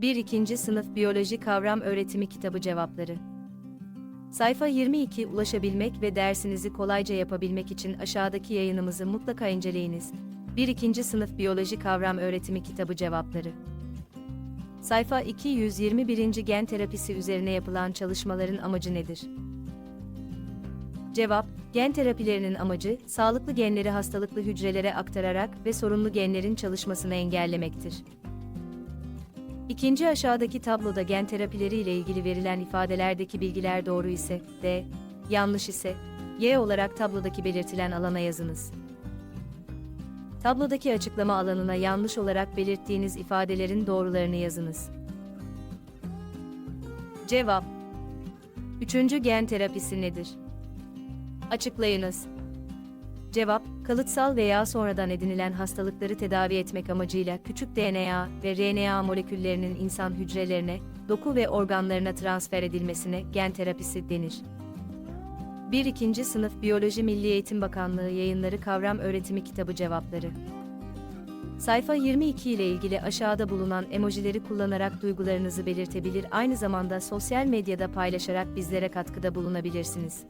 1. 2. Sınıf Biyoloji Kavram Öğretimi Kitabı Cevapları Sayfa 22 Ulaşabilmek ve dersinizi kolayca yapabilmek için aşağıdaki yayınımızı mutlaka inceleyiniz. 1. 2. Sınıf Biyoloji Kavram Öğretimi Kitabı Cevapları Sayfa 221. Gen terapisi üzerine yapılan çalışmaların amacı nedir? Cevap, gen terapilerinin amacı, sağlıklı genleri hastalıklı hücrelere aktararak ve sorunlu genlerin çalışmasını engellemektir. İkinci aşağıdaki tabloda gen terapileri ile ilgili verilen ifadelerdeki bilgiler doğru ise D, yanlış ise Y olarak tablodaki belirtilen alana yazınız. Tablodaki açıklama alanına yanlış olarak belirttiğiniz ifadelerin doğrularını yazınız. Cevap Üçüncü gen terapisi nedir? Açıklayınız. Cevap, kalıtsal veya sonradan edinilen hastalıkları tedavi etmek amacıyla küçük DNA ve RNA moleküllerinin insan hücrelerine, doku ve organlarına transfer edilmesine gen terapisi denir. 1. 2. Sınıf Biyoloji Milli Eğitim Bakanlığı Yayınları Kavram Öğretimi Kitabı Cevapları Sayfa 22 ile ilgili aşağıda bulunan emojileri kullanarak duygularınızı belirtebilir aynı zamanda sosyal medyada paylaşarak bizlere katkıda bulunabilirsiniz.